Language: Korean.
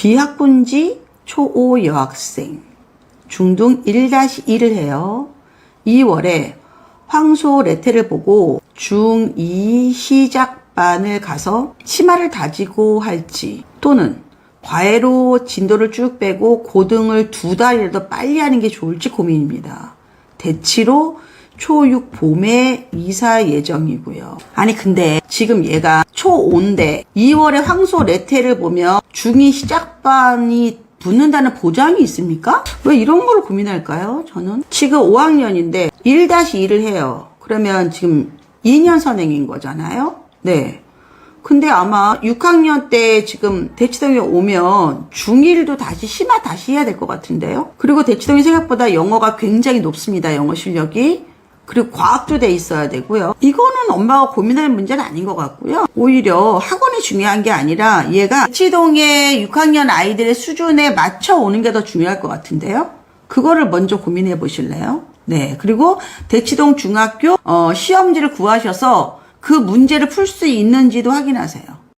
비학군지 초5 여학생 중등 1-1을 해요. 2월에 황소 레테를 보고 중2 시작반을 가서 치마를 다지고 할지 또는 과외로 진도를 쭉 빼고 고등을 두 달이라도 빨리 하는 게 좋을지 고민입니다. 대치로 초6 봄에 이사 예정이고요. 아니 근데 지금 얘가 초5인데 2월에 황소 레테를 보면 중2 시작반이 붙는다는 보장이 있습니까? 왜 이런 걸 고민할까요? 저는 지금 5학년인데 1-1을 해요. 그러면 지금 2년 선행인 거잖아요? 네. 근데 아마 6학년 때 지금 대치동에 오면 중1도 다시 심화 다시 해야 될 것 같은데요? 그리고 대치동이 생각보다 영어가 굉장히 높습니다. 영어 실력이. 그리고 과학도 돼 있어야 되고요. 이거는 엄마가 고민할 문제는 아닌 것 같고요. 오히려 학원이 중요한 게 아니라 얘가 대치동의 6학년 아이들의 수준에 맞춰 오는 게 더 중요할 것 같은데요. 그거를 먼저 고민해 보실래요? 네. 그리고 대치동 중학교 어, 시험지를 구하셔서 그 문제를 풀 수 있는지도 확인하세요.